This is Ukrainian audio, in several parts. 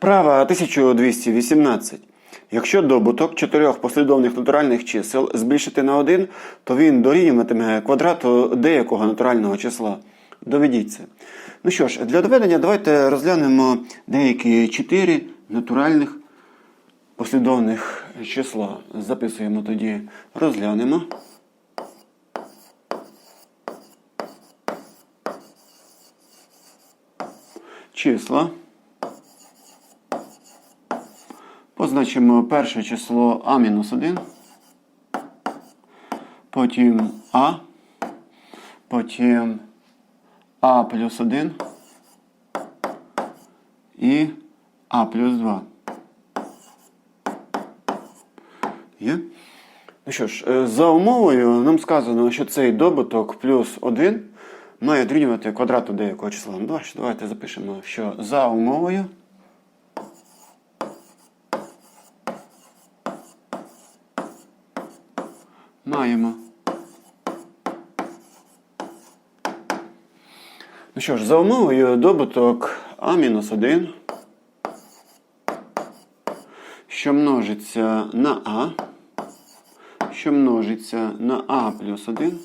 Вправа 1218. Якщо добуток чотирьох послідовних натуральних чисел збільшити на 1, то він дорівнюватиме квадрату деякого натурального числа. Доведіть це. Ну що ж, для доведення давайте розглянемо деякі чотири натуральних послідовних числа. Записуємо тоді, розглянемо. Числа. Позначимо перше число А-1, потім А, потім А плюс 1 і А плюс 2. Є? Ну що ж, е, за умовою нам сказано, що цей добуток плюс 1 має дорівнювати квадрату деякого числа. Ну, давайте, давайте запишемо, що за умовою. Маємо. Ну що ж, за умовою добуток А-1, що множиться на А, що множиться на А плюс 1,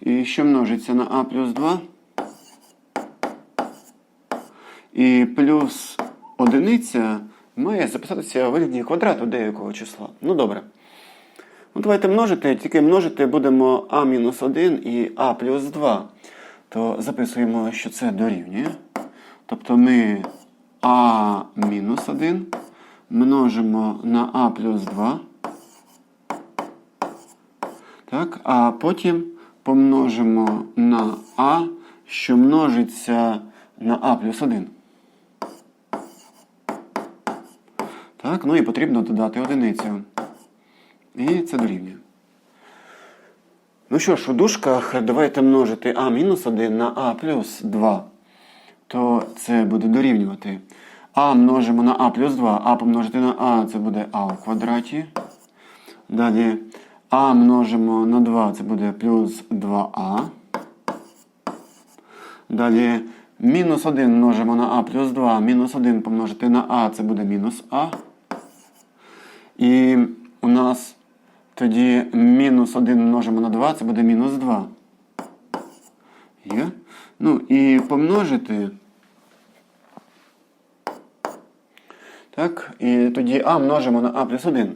і що множиться на А плюс 2, і плюс одиниця має записатися у вигляді квадрату деякого числа. Ну добре. Ну, давайте множити, тільки множити будемо А-1 і А плюс 2. То записуємо, що це дорівнює. Тобто ми А-1 множимо на А плюс 2. Так, а потім помножимо на А, що множиться на А плюс 1. Так, ну і потрібно додати одиницю. І це дорівнює. Ну що ж, у дужках давайте множити а мінус 1 на А плюс 2. То це буде дорівнювати. А множимо на А плюс 2. А помножити на А це буде А у квадраті. Далі А множимо на 2, це буде плюс 2А. Далі мінус 1 множимо на А плюс 2. Мінус 1 помножити на А це буде мінус А. І у нас тоді мінус 1 множимо на 2, це буде мінус 2. Є? Ну і помножити. Так, і тоді А множимо на А плюс 1.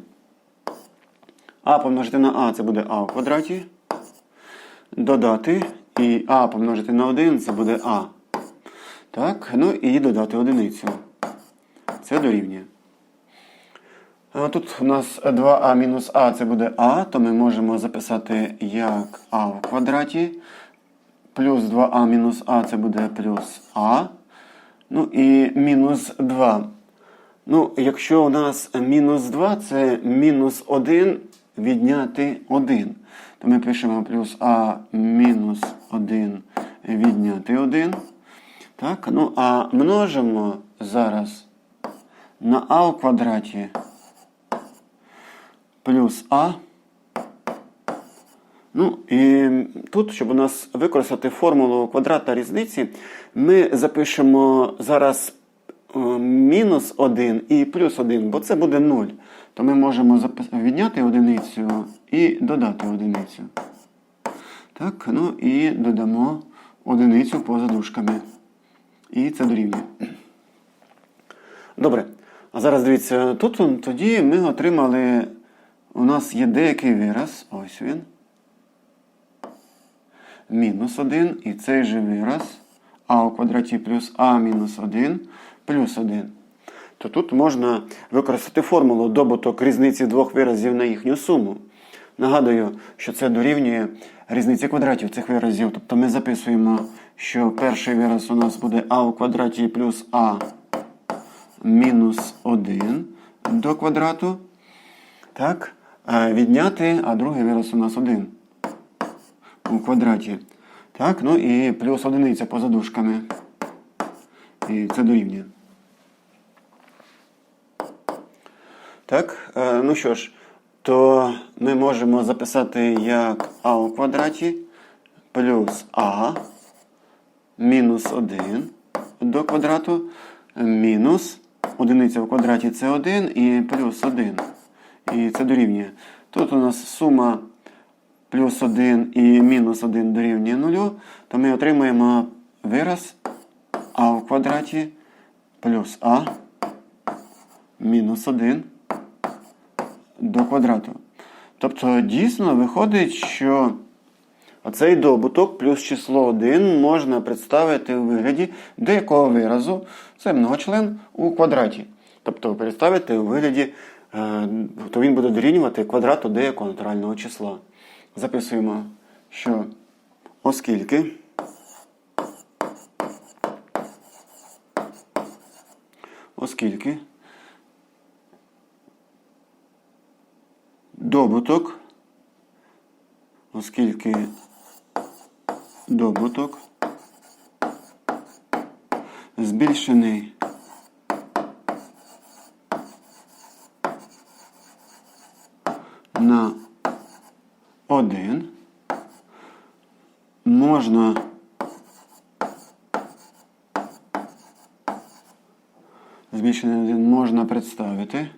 А помножити на А це буде А у квадраті. Додати. І А помножити на 1 це буде А. Так, ну і додати одиницю. Це дорівнює. Тут у нас 2а мінус а це буде а, то ми можемо записати як а в квадраті. Плюс 2а мінус а це буде плюс а. Ну і мінус 2. Ну, якщо у нас мінус 2, це мінус 1 відняти 1. То ми пишемо плюс а мінус 1 відняти 1. Так, ну а множимо зараз на а у квадраті плюс А. Ну, і тут, щоб у нас використати формулу квадрата різниці, ми запишемо зараз е, мінус 1 і плюс 1, бо це буде 0. То ми можемо відняти одиницю і додати одиницю. Так, ну і додамо одиницю поза дужками. І це дорівнює. Добре. А зараз дивіться, тут тоді ми отримали. У нас є деякий вираз, ось він. Мінус 1 і цей же вираз а у квадраті плюс а мінус 1 плюс 1. То тут можна використати формулу добуток різниці двох виразів на їхню суму. Нагадую, що це дорівнює різниці квадратів цих виразів. Тобто ми записуємо, що перший вираз у нас буде а у квадраті плюс а мінус 1 до квадрату. Так, відняти, а другий вираз у нас 1 у квадраті. Так, ну і плюс одиниця поза дужками. І це дорівнює. Так, е, ну що ж, то ми можемо записати як а у квадраті плюс а мінус 1 до квадрату. мінус одиниця в квадраті це 1 і плюс 1. І це дорівнює. Тут у нас сума плюс 1 і мінус 1 дорівнює 0, то ми отримаємо вираз а в квадраті плюс а мінус 1 до квадрату. Тобто дійсно виходить, що оцей добуток плюс число 1 можна представити у вигляді деякого виразу, це многочлен у квадраті. Тобто представити у вигляді, то він буде дорівнювати квадрату деякого натурального числа. Записуємо, що оскільки оскільки добуток, оскільки добуток збільшений на 1 можна. Збільшений на 1 можна представити.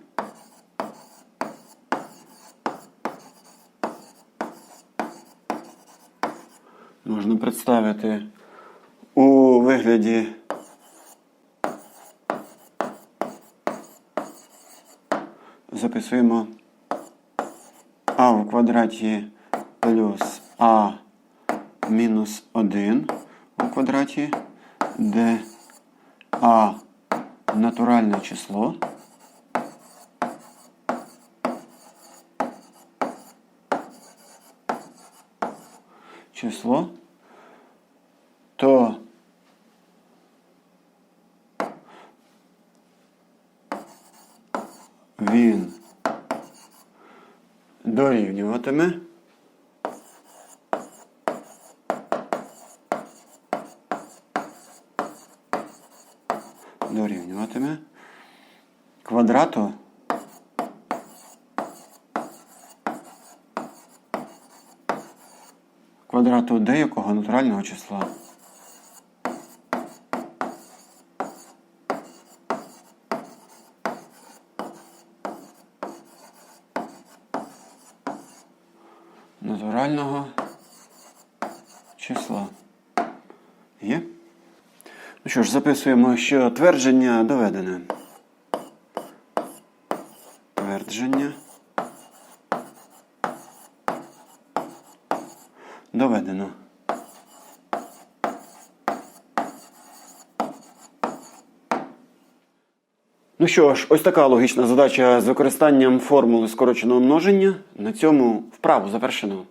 Можна представити у вигляді записуємо а в квадраті плюс а мінус 1 у квадраті, де а натуральне число. Число, то він дорівнюватиме квадрату квадрату деякого натурального числа. натурального числа. Є? Ну що ж, записуємо, що твердження доведене. Твердження доведено. Ну що ж, ось така логічна задача з використанням формули скороченого множення. На цьому вправу завершено.